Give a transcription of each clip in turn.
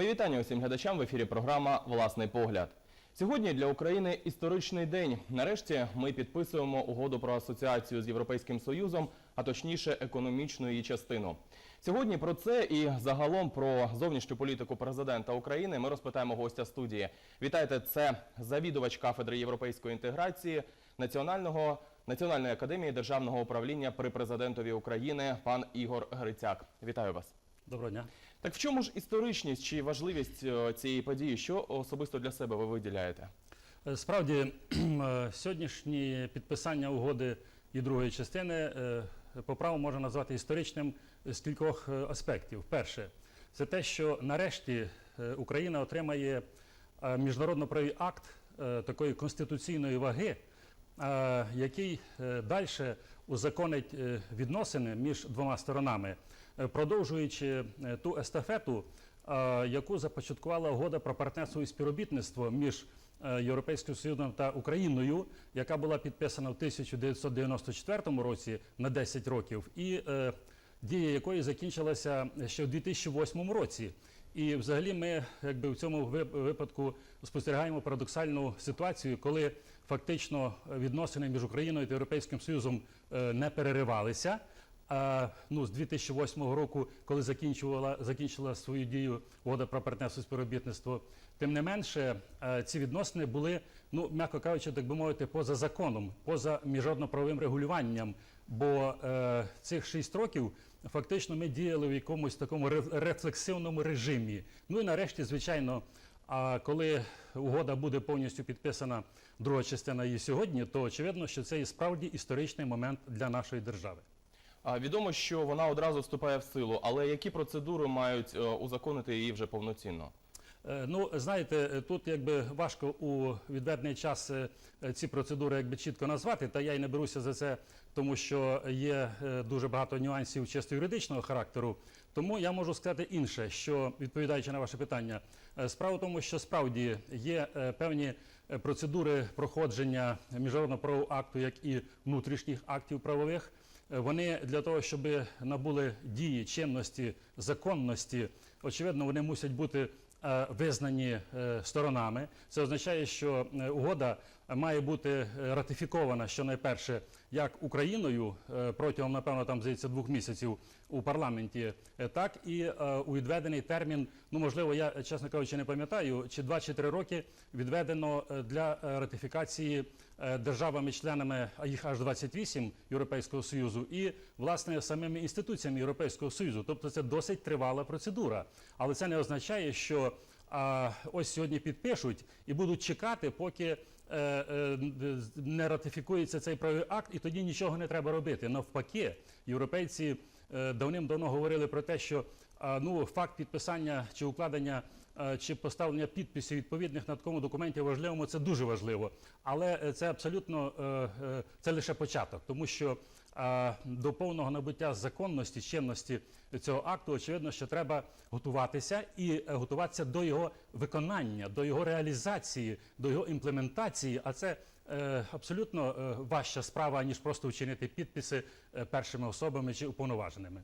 Мої вітання усім глядачам в ефірі програма Власний погляд. Сьогодні для України історичний день. Нарешті ми підписуємо угоду про асоціацію з Європейським Союзом, а точніше економічну її частину. Сьогодні про це і загалом про зовнішню політику президента України ми розпитаємо гостя студії. Вітайте, це завідувач кафедри європейської інтеграції Національного Національної академії державного управління при президентові України пан Ігор Грицяк. Вітаю вас. Доброго дня. Так в чому ж історичність чи важливість е, цієї події? Що особисто для себе ви виділяєте? Е, Справді, е, сьогоднішнє підписання угоди і другої частини по праву можна назвати історичним з кількох аспектів. Перше, це те, що нарешті Україна отримає міжнародно-правовий акт такої конституційної ваги, який далі узаконить відносини між двома сторонами, продовжуючи е, ту естафету, е, яку започаткувала угода про партнерство і співробітництво між е, Європейським Союзом та Україною, яка була підписана в 1994 році на 10 років, і е, дія якої закінчилася ще в 2008 році. І взагалі ми якби в цьому випадку спостерігаємо парадоксальну ситуацію, коли фактично відносини між Україною та Європейським Союзом е, не переривалися. Ну, з 2008 року, коли закінчувала, закінчила свою дію угода про партнерство і співробітництво, тим не менше ці відносини були, ну м'яко кажучи, так би мовити, поза законом, поза міжнародно-правовим регулюванням. Бо е, цих шість років фактично ми діяли в якомусь такому ре- рефлексивному режимі. Ну і нарешті, звичайно, а коли угода буде повністю підписана, друга частина її сьогодні, то очевидно, що це і справді історичний момент для нашої держави. Відомо, що вона одразу вступає в силу, але які процедури мають е, узаконити її вже повноцінно? Е, Ну, знаєте, е, тут якби важко у відведений час ці процедури якби чітко назвати, та я й не беруся за це, тому що є дуже багато нюансів чисто юридичного характеру. Тому я можу сказати інше, що відповідаючи на ваше питання, справа в тому, що справді є певні процедури проходження міжнародного правового акту, як і внутрішніх актів правових. Вони для того, щоб набули дії, чинності, законності, очевидно, вони мусять бути е, визнані е, сторонами. Це означає, що е, угода має бути е, ратифікована щонайперше як Україною е, протягом, напевно, там здається двох місяців у парламенті, е, так і у відведений термін. Ну можливо, я чесно кажучи, не пам'ятаю, чи два чи три роки відведено для ратифікації державами-членами, а їх аж 28 Європейського Союзу, і власне самими інституціями Європейського Союзу. Тобто це досить тривала процедура. Але це не означає, що а, ось сьогодні підпишуть і будуть чекати, поки е, е, не ратифікується цей правовий акт, і тоді нічого не треба робити. Навпаки, європейці е, давним-давно говорили про те, що ну, факт підписання чи укладення чи поставлення підписів відповідних на такому документі важливому це дуже важливо. Але е, це абсолютно е, е, це лише початок, тому що до повного набуття законності, чинності цього акту, очевидно, що треба готуватися і е, готуватися до його виконання, до його реалізації, до його імплементації. А це е, абсолютно е, важча справа, ніж просто вчинити підписи е, першими особами чи уповноваженими.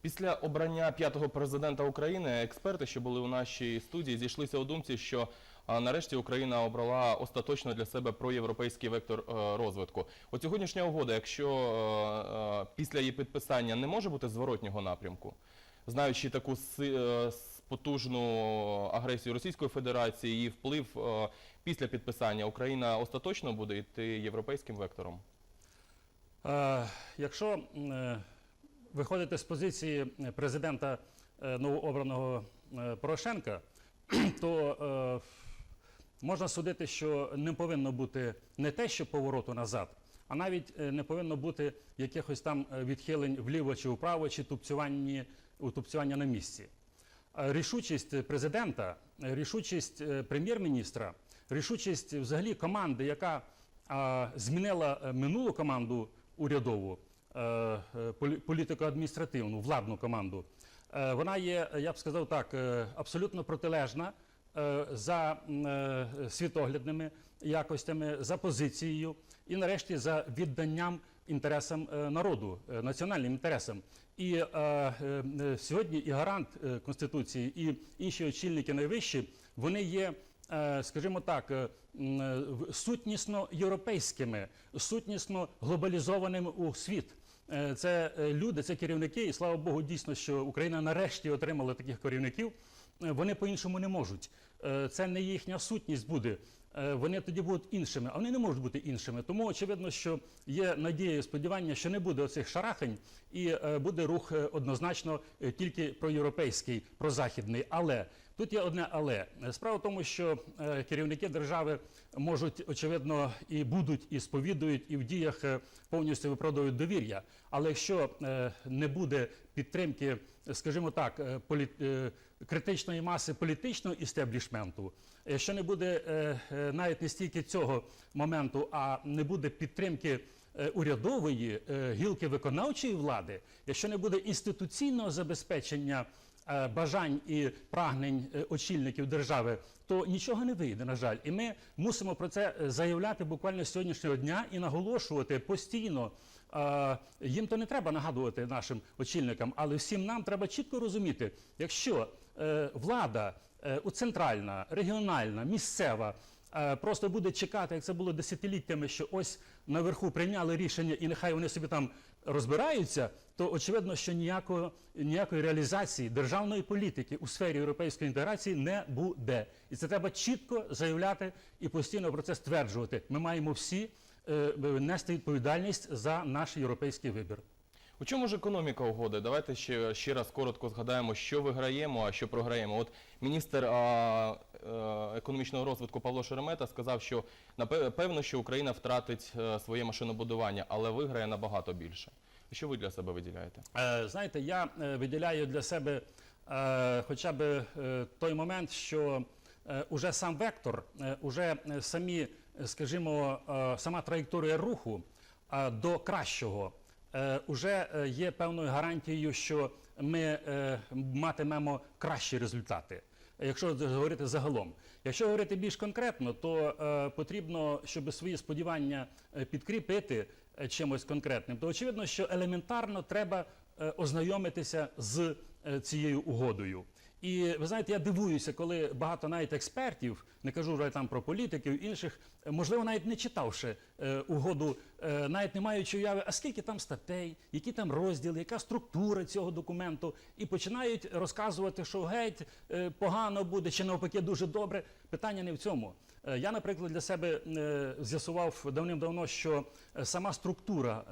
Після обрання п'ятого президента України експерти, що були у нашій студії, зійшлися у думці, що нарешті Україна обрала остаточно для себе проєвропейський вектор е, розвитку. От сьогоднішня угода, якщо е, е, після її підписання не може бути зворотнього напрямку, знаючи таку потужну агресію Російської Федерації, її вплив після підписання, Україна остаточно буде йти європейським вектором. Якщо виходити з позиції президента е, новообраного е, Порошенка, то е, можна судити, що не повинно бути не те, що повороту назад, а навіть е, не повинно бути якихось там е, відхилень вліво чи вправо, чи тупцювання, на місці. Е, Рішучість президента, е, рішучість е, прем'єр-міністра, рішучість взагалі команди, яка змінила е, минулу команду урядову, е, е, політико-адміністративну, владну команду, е, вона є, я б сказав так, е, абсолютно протилежна е, за е, світоглядними якостями, за позицією і нарешті за відданням інтересам е, народу, е, національним інтересам. І е, е, е, сьогодні і гарант е, Конституції, і інші очільники найвищі, вони є, е, скажімо так, е, е, сутнісно європейськими, сутнісно глобалізованими у світ. Е, Це е, люди, це керівники, і слава Богу, дійсно, що Україна нарешті отримала таких керівників. Е, Вони по-іншому не можуть. Це не їхня сутність буде. Е, Вони тоді будуть іншими, а вони не можуть бути іншими. Тому очевидно, що є надія і сподівання, що не буде оцих шарахань, і е, буде рух е, однозначно тільки проєвропейський, прозахідний. Але тут є одне але. Справа в тому, що керівники держави можуть, очевидно, і будуть, і сповідують, і в діях повністю виправдовують довір'я. Але якщо не буде підтримки, скажімо так, полі- критичної маси політичного істеблішменту, якщо не буде е, е, навіть не стільки цього моменту, а не буде підтримки е, урядової е, гілки виконавчої влади, якщо не буде інституційного забезпечення е, бажань і прагнень е, очільників держави, то нічого не вийде, на жаль. І ми мусимо про це е, заявляти буквально з сьогоднішнього дня і наголошувати постійно. Е, Їм то не треба нагадувати нашим очільникам, але всім нам треба чітко розуміти, якщо е, влада е, центральна, регіональна, місцева е, просто буде чекати, як це було десятиліттями, що ось наверху прийняли рішення і нехай вони собі там розбираються, то очевидно, що ніякого, ніякої реалізації державної політики у сфері європейської інтеграції не буде. І це треба чітко заявляти і постійно про це стверджувати. Ми маємо всі е, нести відповідальність за наш європейський вибір. У чому ж економіка угоди? Давайте ще, ще раз коротко згадаємо, що виграємо, а що програємо. От міністр а, е, економічного розвитку Павло Шеремета сказав, що напевно, що Україна втратить е, своє машинобудування, але виграє набагато більше. Що ви для себе виділяєте? Е, Знаєте, я виділяю для себе хоча б той момент, що уже сам вектор, уже самі, скажімо, сама траєкторія руху до кращого е, уже е, є певною гарантією, що ми е, матимемо кращі результати. Якщо говорити загалом, якщо говорити більш конкретно, то е, потрібно, щоб свої сподівання е, підкріпити е, чимось конкретним, то очевидно, що елементарно треба е, ознайомитися з е, цією угодою. І ви знаєте, я дивуюся, коли багато навіть експертів, не кажу вже там про політиків інших, е, можливо, навіть не читавши е, угоду, е, навіть не маючи уяви, а скільки там статей, які там розділи, яка структура цього документу, і починають розказувати, що геть е, погано буде чи навпаки дуже добре. Питання не в цьому. Е, Я, наприклад, для себе е, з'ясував давним-давно, що е, сама структура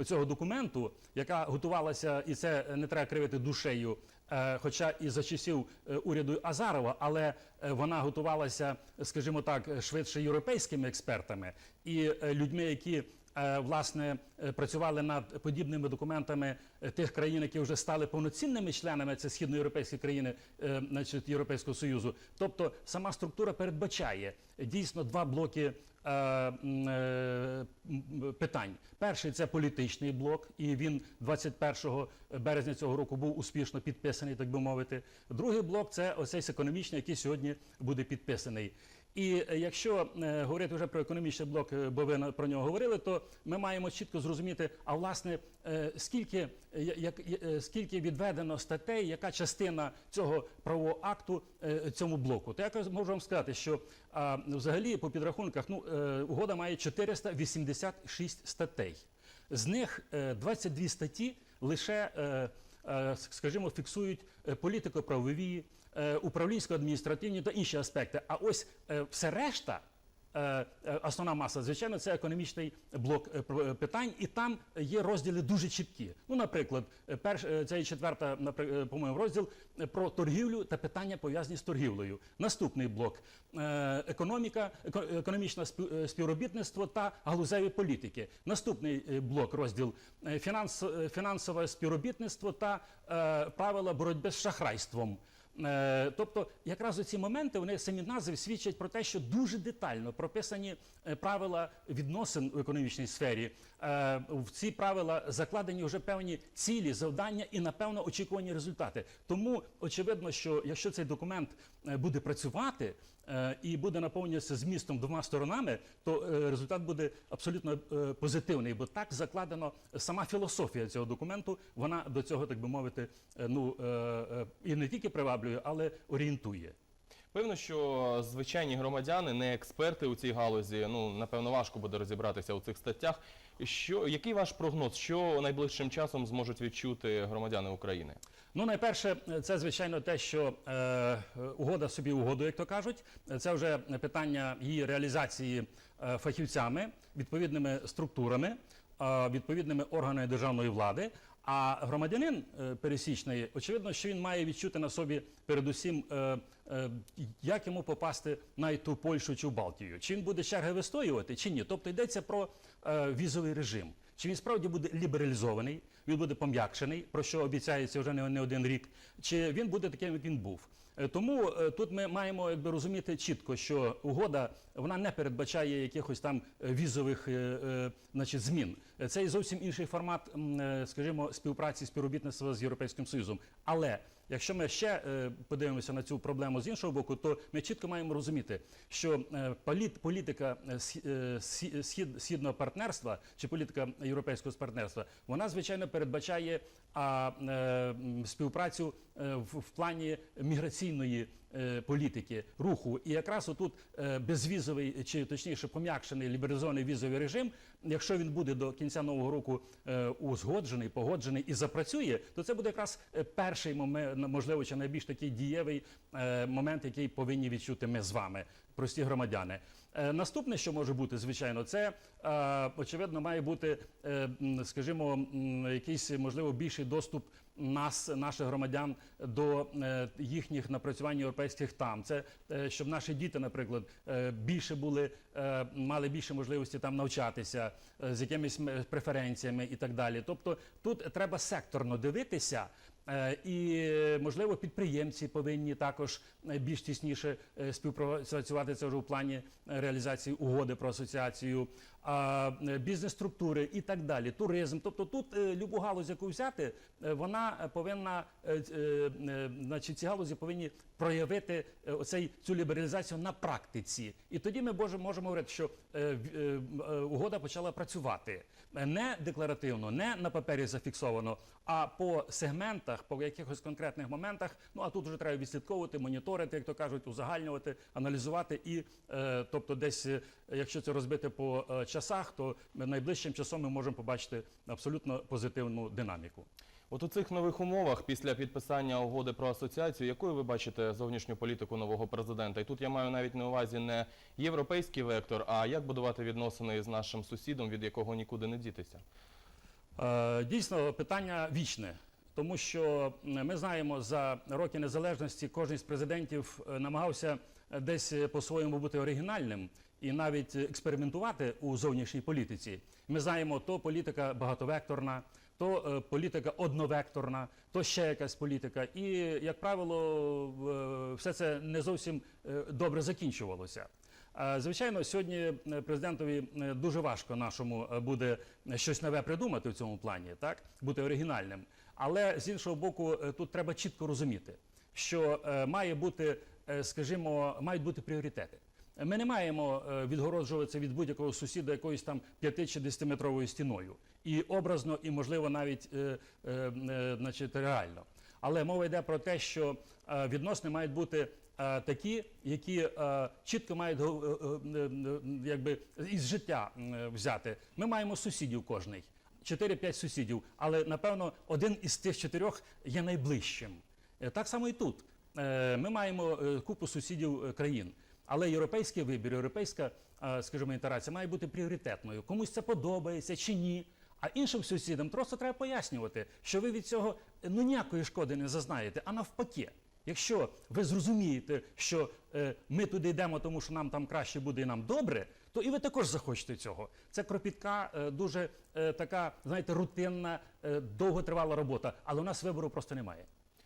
е, цього документу, яка готувалася, і це не треба кривити душею, хоча і за часів е, уряду Азарова, але е, вона готувалася, скажімо так, швидше європейськими експертами і е, людьми, які е, власне е, працювали над подібними документами е, тих країн, які вже стали повноцінними членами, це східноєвропейські країни, е, значить, Європейського Союзу. Тобто сама структура передбачає дійсно два блоки. Е, е, Питань. Перший це політичний блок, і він 21 березня цього року був успішно підписаний, так би мовити. Другий блок це оцей економічний, який сьогодні буде підписаний. І е, якщо е, говорити вже про економічний блок, е, бо ви про нього говорили, то ми маємо чітко зрозуміти, а власне скільки, як, скільки відведено статей, яка частина цього правового акту цьому блоку. То я можу вам сказати, що взагалі по підрахунках ну, угода має 486 статей. З них е, 22 статті лише, скажімо, фіксують політико-правові, управлінсько-адміністративні та інші аспекти. А ось е, все решта. е, е, Основна маса, звичайно, це економічний блок е, е, питань, і там є розділи дуже чіткі. Ну, наприклад, е, перш, е, це четверта, е, по-моєму, розділ е, про торгівлю та питання пов'язані з торгівлею. Наступний блок е, економіка, еко- економічне е, співробітництво та галузеві політики. Наступний е, блок розділ е, фінанс, е, фінансове співробітництво та е, правила боротьби з шахрайством. Е, Тобто, якраз ці моменти вони самі назви свідчать про те, що дуже детально прописані е, правила відносин у економічній сфері. Е, В ці правила закладені вже певні цілі, завдання і напевно очікувані результати. Тому очевидно, що якщо цей документ буде працювати, і буде наповнюватися змістом двома сторонами, то е, результат буде абсолютно е, позитивний, бо так закладено сама філософія цього документу. Вона до цього, так би мовити, е, ну е, е, і не тільки приваблює, але орієнтує. Певно, що звичайні громадяни, не експерти у цій галузі. Ну напевно, важко буде розібратися у цих статтях. Що який ваш прогноз? Що найближчим часом зможуть відчути громадяни України? Ну, найперше, це звичайно те, що е, угода собі угоду, як то кажуть. Це вже питання її реалізації е, фахівцями, відповідними структурами, е, відповідними органами державної влади. А громадянин е, пересічний, очевидно, що він має відчути на собі передусім, е, як йому попасти на ту Польщу чи Балтію. Чи він буде черги вистоювати, чи ні. Тобто йдеться про е, візовий режим. Чи він справді буде лібералізований, він буде пом'якшений, про що обіцяється вже не, один рік, чи він буде таким, як він був. Е, Тому е, тут ми маємо якби розуміти чітко, що угода вона не передбачає якихось там е, візових е, е, значить, змін. Е, Це і зовсім інший формат, е, скажімо, співпраці співробітництва з Європейським Союзом. Але якщо ми ще е, подивимося на цю проблему з іншого боку, то ми чітко маємо розуміти, що е, політ, політика е, схі- схі- схід, східного партнерства чи політика європейського партнерства, вона звичайно передбачає співпрацю в, плані міграційної політики руху. І якраз отут е, безвізовий чи точніше пом'якшений лібералізований візовий режим, якщо він буде до кінця нового року е, узгоджений, погоджений і запрацює, то це буде якраз е, перший момент, можливо, чи найбільш такий дієвий е, момент, який повинні відчути ми з вами, прості громадяни. Е, Наступне, що може бути, звичайно, це е, очевидно має бути, е, скажімо, якийсь можливо більший доступ нас, наших громадян, до е, їхніх напрацювань європейських там. Це е, щоб наші діти, наприклад, е, більше були, мали більше можливості там навчатися з якимись преференціями і так далі. Тобто тут треба секторно дивитися. Е, І можливо підприємці повинні також е, більш тісніше е, співпрацювати це вже в плані реалізації угоди про асоціацію, бізнес-структури і так далі. Туризм. Тобто тут любу галузь, яку взяти, вона повинна, значить, ці галузі повинні проявити оцей цю лібералізацію на практиці. І тоді ми можемо говорити, що угода почала працювати не декларативно, не на папері зафіксовано, а по сегментах, по якихось конкретних моментах. Ну а тут вже треба відслідковувати, моніторити, як то кажуть, узагальнювати, аналізувати і, е, тобто, десь, е, якщо це розбити по е, часах, то найближчим часом ми можемо побачити абсолютно позитивну динаміку. От у цих нових умовах, після підписання угоди про асоціацію, якою ви бачите зовнішню політику нового президента? І тут я маю навіть на увазі не європейський вектор, а як будувати відносини з нашим сусідом, від якого нікуди не дітися? Дійсно, питання вічне, тому що ми знаємо, за роки незалежності кожен з президентів е, намагався е, десь е, по-своєму бути оригінальним і навіть експериментувати у зовнішній політиці. Ми знаємо, то політика багатовекторна, то політика одновекторна, то ще якась політика. І, як правило, все це не зовсім добре закінчувалося. Звичайно, сьогодні президентові дуже важко нашому буде щось нове придумати в цьому плані, так бути оригінальним. Але з іншого боку, е, тут треба чітко розуміти, що е, має бути, е, скажімо, мають бути пріоритети. Ми не маємо відгороджуватися від будь-якого сусіда якоюсь там 5 чи 10 метровою стіною. І образно, і можливо навіть значить, реально. Але мова йде про те, що відносини мають бути такі, які чітко мають якби із життя взяти. Ми маємо сусідів кожний. 4-5 сусідів, але напевно один із тих чотирьох є найближчим. Е, Так само і тут. Е, Ми маємо е, купу сусідів країн, але європейський вибір, європейська, скажімо, інтерація має бути пріоритетною. Комусь це подобається чи ні. А іншим сусідам просто треба пояснювати, що ви від цього ну ніякої шкоди не зазнаєте, а навпаки. Якщо ви зрозумієте, що е, ми туди йдемо, тому що нам там краще буде і нам добре, то і ви також захочете цього. Це кропітка, е, дуже е, така, знаєте, рутинна, е, довготривала робота, але у нас вибору просто немає.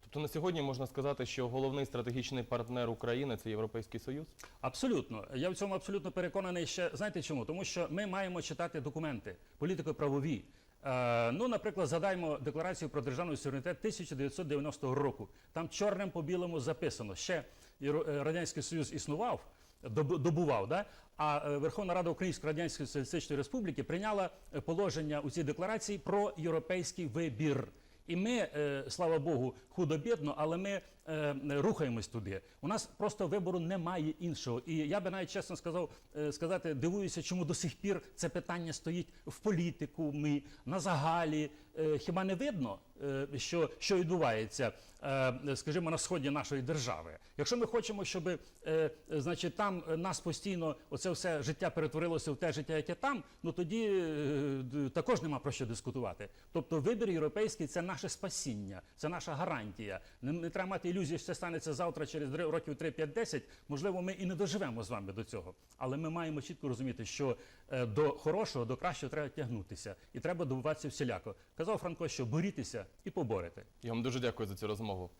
Тобто на сьогодні можна сказати, що головний стратегічний партнер України це Європейський Союз. Абсолютно, я в цьому абсолютно переконаний. Ще знаєте чому? Тому що ми маємо читати документи, політико-правові. Е, ну, наприклад, згадаймо декларацію про державний суверенітет 1990 року. Там чорним по білому записано ще е, Радянський Союз існував, доб- добував, да? а е, Верховна Рада Української Радянської Соціалістичної Республіки прийняла положення у цій декларації про європейський вибір. І ми, слава Богу, худо-бідно, але ми е, рухаємось туди. У нас просто вибору немає іншого. І я би навіть чесно сказав, е, сказати, дивуюся, чому до сих пір це питання стоїть в політику. Ми на загалі. Е, Хіба не видно, е, що, що відбувається, е, скажімо, на сході нашої держави? Якщо ми хочемо, щоб е, значить, там нас постійно оце все життя перетворилося в те життя, яке там, ну тоді е, також нема про що дискутувати. Тобто вибір європейський це наше спасіння, це наша гарантія. Не, не треба мати ілюзії, що це станеться завтра, через років 3-5-10. Можливо, ми і не доживемо з вами до цього. Але ми маємо чітко розуміти, що е, до хорошого, до кращого треба тягнутися, і треба добуватися всіляко. Казав Франко, що борітеся і поборете. Я вам дуже дякую за цю розмову.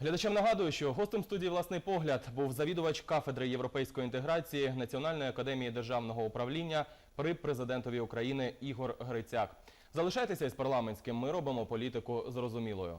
Глядачам нагадую, що гостем студії власний погляд був завідувач кафедри європейської інтеграції Національної академії державного управління при президентові України Ігор Грицяк. Залишайтеся із парламентським. Ми робимо політику зрозумілою.